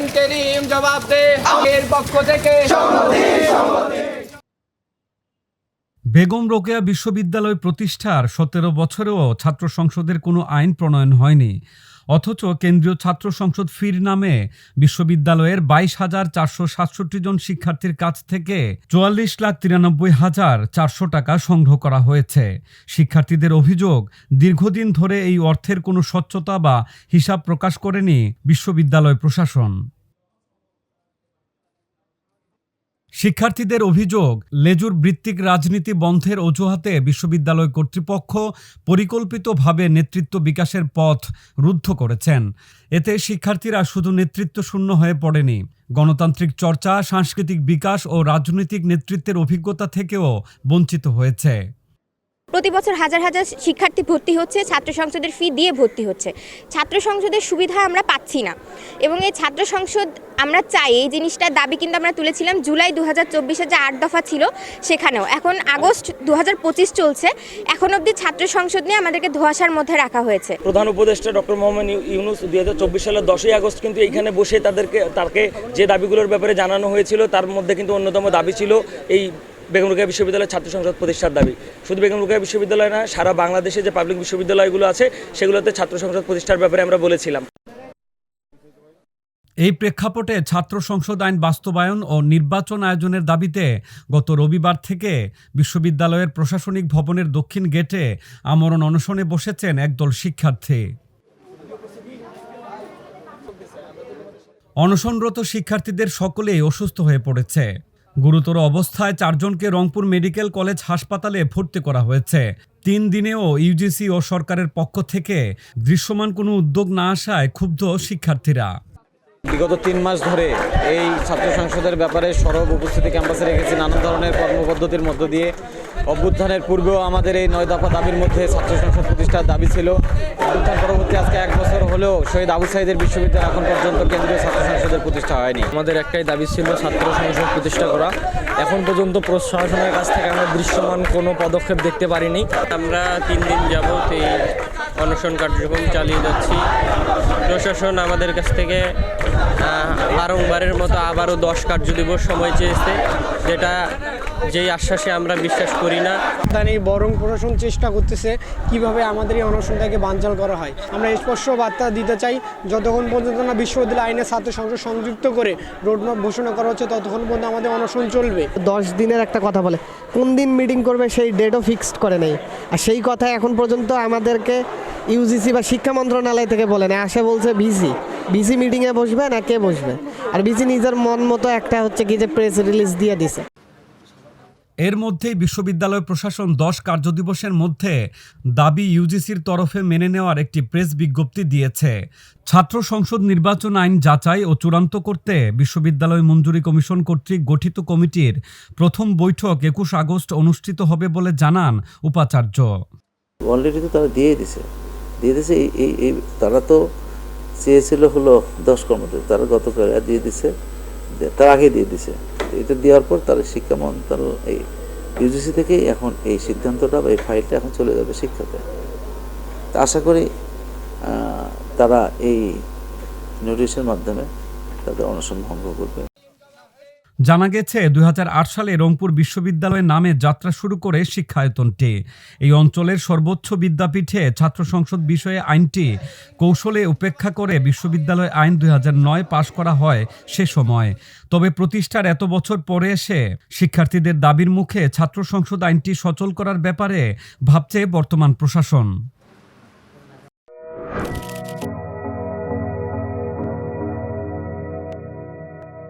Interim জবাব দে। এর পক্ষ থেকে। বেগম রোকেয়া বিশ্ববিদ্যালয় প্রতিষ্ঠার সতেরো বছরেও ছাত্র সংসদের কোনো আইন প্রণয়ন হয়নি। অথচ কেন্দ্রীয় ছাত্র সংসদ ফির নামে বিশ্ববিদ্যালয়ের বাইশ হাজার চারশো সাতষট্টি জন শিক্ষার্থীর কাছ থেকে চুয়াল্লিশ লাখ তিরানব্বই হাজার চারশো টাকা সংগ্রহ করা হয়েছে। শিক্ষার্থীদের অভিযোগ, দীর্ঘদিন ধরে এই অর্থের কোনো স্বচ্ছতা বা হিসাব প্রকাশ করেনি বিশ্ববিদ্যালয় প্রশাসন। শিক্ষার্থীদের অভিযোগ, লেজুর বৃত্তিক রাজনীতি বন্ধের অজুহাতে বিশ্ববিদ্যালয় কর্তৃপক্ষ পরিকল্পিতভাবে নেতৃত্ব বিকাশের পথ রুদ্ধ করেছেন। এতে শিক্ষার্থীরা শুধু নেতৃত্ব শূন্য হয়ে পড়েনি। গণতান্ত্রিক চর্চা, সাংস্কৃতিক বিকাশ ও রাজনৈতিক নেতৃত্বের অভিজ্ঞতা থেকেও বঞ্চিত হয়েছে। প্রতি বছর হাজার হাজার শিক্ষার্থী ভর্তি হচ্ছে, ছাত্র সংসদের ফি দিয়ে ভর্তি হচ্ছে। ছাত্র সংসদের সুবিধা আমরা পাচ্ছি না। এবং এই ছাত্র সংসদ আমরা চাই, এই জিনিসটার দাবি কিন্তু আমরা তুলেছিলাম, জুলাই দু হাজার চব্বিশে যে আট দফা ছিল সেখানেও। এখন আগস্ট দু হাজার পঁচিশ চলছে, এখন অবধি ছাত্র সংসদ নিয়ে আমাদেরকে ধোয়াশার মধ্যে রাখা হয়েছে। প্রধান উপদেষ্টা ডক্টর মোহাম্মদ ইউনুস দুই হাজার চব্বিশ সালের দশই আগস্ট কিন্তু এইখানে বসে তাদেরকে, তাকে যে দাবিগুলোর ব্যাপারে জানানো হয়েছিল, তার মধ্যে কিন্তু অন্যতম দাবি ছিল, এই বেগম রোকেয়া বিশ্ববিদ্যালয়ের ছাত্র সংসদ প্রতিষ্ঠার দাবি। শুধু বেগম রোকেয়া বিশ্ববিদ্যালয় না, সারা বাংলাদেশে যে পাবলিক বিশ্ববিদ্যালয়গুলো আছে, সেগুলোতে ছাত্র সংসদ প্রতিষ্ঠার ব্যাপারে আমরা বলেছিলাম। এই প্রেক্ষাপটে ছাত্র সংসদ আইন বাস্তবায়ন ও নির্বাচন আয়োজনের দাবিতে গত রবিবার থেকে বিশ্ববিদ্যালয়ের প্রশাসনিক ভবনের দক্ষিণ গেটে আমরণ অনশনে বসেছেন একদল শিক্ষার্থী। অনশনরত শিক্ষার্থীদের সকলেই অসুস্থ হয়ে পড়েছে। গুরুতর অবস্থায় চারজনকে রংপুর মেডিকেল কলেজ হাসপাতালে ভর্তি করা হয়েছে। তিন দিনেও ইউজিসি ও সরকারের পক্ষ থেকে দৃশ্যমান কোনো উদ্যোগ না আসায় ক্ষুব্ধ শিক্ষার্থীরা। বিগত তিন মাস ধরে এই ছাত্র সংসদের ব্যাপারে সরব উপস্থিতি ক্যাম্পাসে রেখেছি নানা ধরনের কর্মপদ্ধতির মধ্য দিয়ে। অভ্যুত্থানের পূর্বেও আমাদের এই নয় দফা দাবির মধ্যে ছাত্র সংসদ প্রতিষ্ঠার দাবি ছিল। অভ্যুত্থান পরবর্তী আজকে এক বছর হলেও শহীদ আবু সাহিদের বিশ্ববিদ্যালয় এখন পর্যন্ত কেন্দ্রীয় ছাত্র সংসদের প্রতিষ্ঠা হয়নি। আমাদের একটাই দাবি ছিল ছাত্র সংসদ প্রতিষ্ঠা করা। এখন পর্যন্ত প্রশাসনের কাছ থেকে আমরা দৃশ্যমান কোনো পদক্ষেপ দেখতে পারিনি। আমরা তিন দিন যাবত এই অনশন কার্যক্রম চালিয়ে যাচ্ছি। প্রশাসন আমাদের কাছ থেকে বারংবারের মতো আবারও দশ কার্য দিবস সময় চেয়েছে যেটা যেই আশ্বাসে আমরা বিশ্বাস করি না। নেই বরং প্রশাসন চেষ্টা করতেছে কীভাবে আমাদের এই অনশনটাকে বানচাল করা হয়। আমরা স্পষ্ট বার্তা দিতে চাই যতক্ষণ পর্যন্ত না বিশ্ববিদ্যালয় আইনের ছাত্র সংসদ সংযুক্ত করে রোডম্যাপ ঘোষণা করা হচ্ছে ততক্ষণ পর্যন্ত আমাদের অনশন চলবে। দশ দিনের একটা কথা বলে কোন দিন মিটিং করবে সেই ডেটও ফিক্সড করে নেই। আর সেই কথা এখন পর্যন্ত আমাদেরকে ইউজিসি বা শিক্ষা মন্ত্রণালয় থেকে বলে না আসে বলছে ভিসি ভিসি মিটিংয়ে বসবে না কে বসবে? আর ভিসি নিজের মন মতো একটা হচ্ছে কি যে প্রেস রিলিজ দিয়ে দিছে। এর মধ্যেই বিশ্ববিদ্যালয় প্রশাসন দশ কার্যদিবসের মধ্যে দাবি ইউজিসির তরফে মেনে নেওয়ার একটি প্রেস বিজ্ঞপ্তি দিয়েছে। ছাত্র সংসদ নির্বাচন আইন যাচাই ও চূড়ান্ত করতে বিশ্ববিদ্যালয় মঞ্জুরি কমিশন কর্তৃক গঠিত কমিটির প্রথম বৈঠক একুশ আগস্ট অনুষ্ঠিত হবে বলে জানান উপাচার্য। অলরেডি তো তারা দিয়ে দিছে। দিয়ে দিছে এই এই তারা তো চেয়েছিল হলো দশ কর্মচারী, তারা গতকাল দিয়ে দিছে তার আগে দিয়ে দিছে এটা দেওয়ার পর তারা শিক্ষা মন্ত্রণালয়, এই ইউজিসি থেকে এখন এই সিদ্ধান্তটা বা এই ফাইলটা এখন চলে যাবে শিক্ষাতে। আশা করি তারা এই নোটিশের মাধ্যমে তাদের অনশন ভঙ্গ করবে। জানা গেছে, দুই হাজার আট সালে রংপুর বিশ্ববিদ্যালয়ের নামে যাত্রা শুরু করে শিক্ষায়তনটি। এই অঞ্চলের সর্বোচ্চ বিদ্যাপীঠে ছাত্র সংসদ বিষয়ে আইনটি কৌশলে উপেক্ষা করে বিশ্ববিদ্যালয় আইন দুই নয় পাশ করা হয় সে সময়। তবে প্রতিষ্ঠার এত বছর পরে এসে শিক্ষার্থীদের দাবির মুখে ছাত্র সংসদ আইনটি সচল করার ব্যাপারে ভাবছে বর্তমান প্রশাসন।